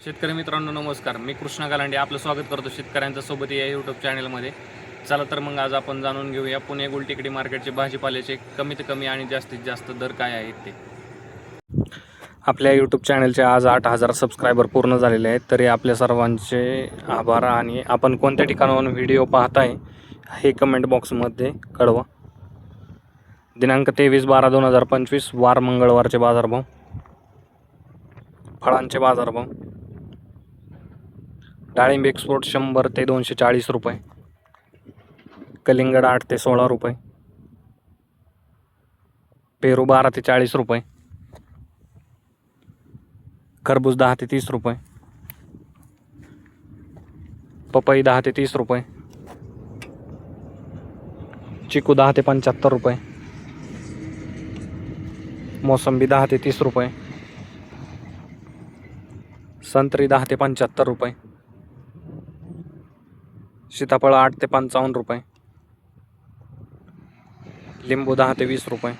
शेतकरी मित्रांनो नमस्कार. मी कृष्णा गालांडे आपलं स्वागत करतो शेतकऱ्यांच्या सोबत या यूट्यूब चॅनलमध्ये चला तर मग आज आपण जाणून घेऊया पुणे गुलटेकडी मार्केटचे भाजीपाल्याचे कमीत कमी आणि जास्तीत जास्त दर काय आहेत ते. आपल्या यूट्यूब चॅनलचे आज आठ हजार सबस्क्रायबर पूर्ण झालेले आहेत तरी आपल्या सर्वांचे आभार आणि आपण कोणत्या ठिकाणाहून व्हिडिओ पाहताय हे कमेंट बॉक्समध्ये कळवा. दिनांक तेवीस बारा दोन हजार पंचवीस वार मंगळवारचे बाजारभाव. फळांचे बाजारभाव. डाळिंब एक्सपोर्ट शंभर ते दोनशे चाळीस रुपये. कलिंगड आठ ते सोळा रुपये. पेरू बारा ते चाळीस रुपये. खरबूज दहा ते तीस रुपये. पपई दहा ते तीस रुपये. चिकू दहा ते पंच्याहत्तर रुपये. मोसंबी दहा ते तीस रुपये. संत्री दहा ते पंच्याहत्तर रुपये. सीताफळ आठ ते पंचावन्न रुपये. लिंबू दहा ते वीस रुपये.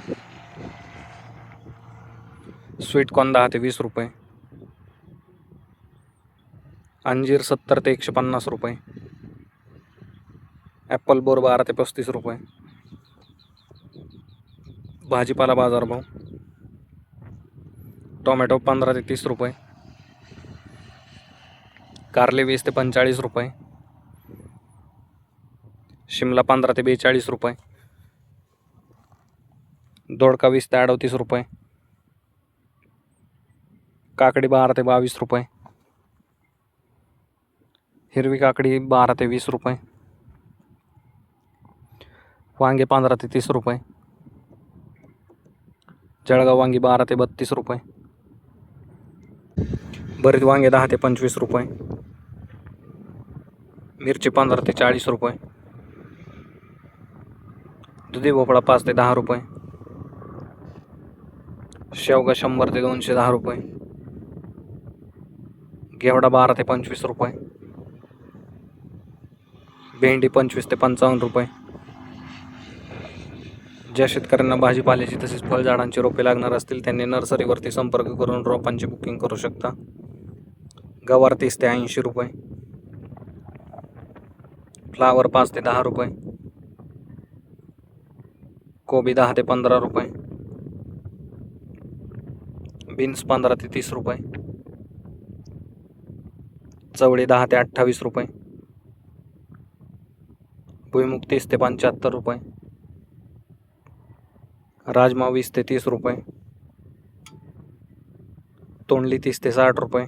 स्वीटकॉर्न दहा ते वीस रुपये. अंजीर सत्तर ते एकशे पन्नास रुपये. ॲपल बोर बारा ते पस्तीस रुपये. भाजीपाला बाजारभाव टोमॅटो पंधरा ते तीस रुपये. कारले वीस ते पंचेचाळीस रुपये. शिमला पंधरा ते बेचाळीस रुपये. दोडका वीस ते अडतीस रुपये. काकडी बारा ते बावीस रुपये. हिरवी काकडी बारा ते वीस रुपये. वांगे पंधरा ते तीस रुपये. जळगाव वांगी बारा ते बत्तीस रुपये. भरीत वांगे दहा पंचवीस रुपये. मिरची पंधरा ते चाळीस रुपये. दुधी भोपळा पाच ते दहा रुपये. शेवगा शंभर ते दोनशे दहा रुपये. घेवडा बारा ते पंचवीस रुपये. भेंडी पंचवीस ते पंचावन्न रुपये. ज्या शेतकऱ्यांना भाजीपाल्याची तसेच फळझाडांची रोपे लागणार असतील त्यांनी नर्सरीवरती संपर्क करून रोपांची बुकिंग करू शकता. गवार तीस ते ऐंशी रुपये. फ्लावर पाच ते दहा रुपये. कोबी दहा ते पंधरा रुपये. बीन्स पंधरा ते तीस रुपये. चवळी दहा ते अठ्ठावीस रुपये. भुईमुग तीस ते पंच्याहत्तर रुपये. राजमा वीस ते तीस रुपये. तोंडली तीस ते साठ रुपये.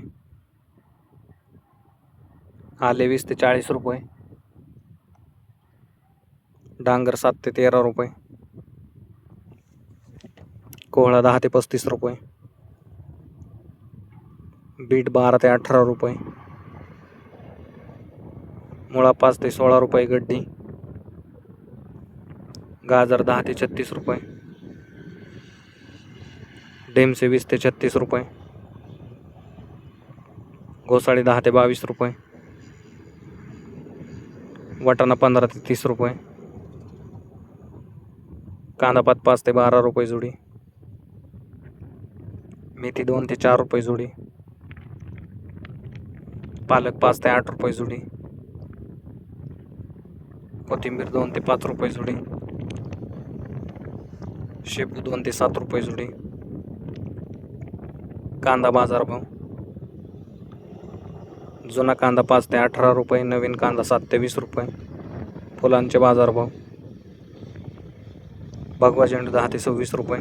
आले वीस ते चाळीस रुपये. डांगर सात ते तेरा रुपये. कोहळा दहा ते पस्तीस रुपये. बीट बारा ते अठरा रुपये. मुळा पाच ते सोळा रुपये गड्डी. गाजर दहा ते छत्तीस रुपये. डेमसे वीस ते छत्तीस रुपये. घोसाळी दहा ते बावीस रुपये. वाटाणा पंधरा ते तीस रुपये. कांदापात पाच ते बारा रुपये जुडी. मेथी दोन ते चार रुपये जुडी. पालक पाच ते आठ रुपये जुडी. कोथिंबीर दोन ते पाच रुपये जुडी. शेपू दोन ते सात रुपये जुडी. कांदा बाजार भाव. जुना कांदा पाच ते अठरा रुपये नवीन कांदा सात ते वीस रुपये. फुलांचे बाजारभाव भगवा झेंडू दहा ते सव्वीस रुपये.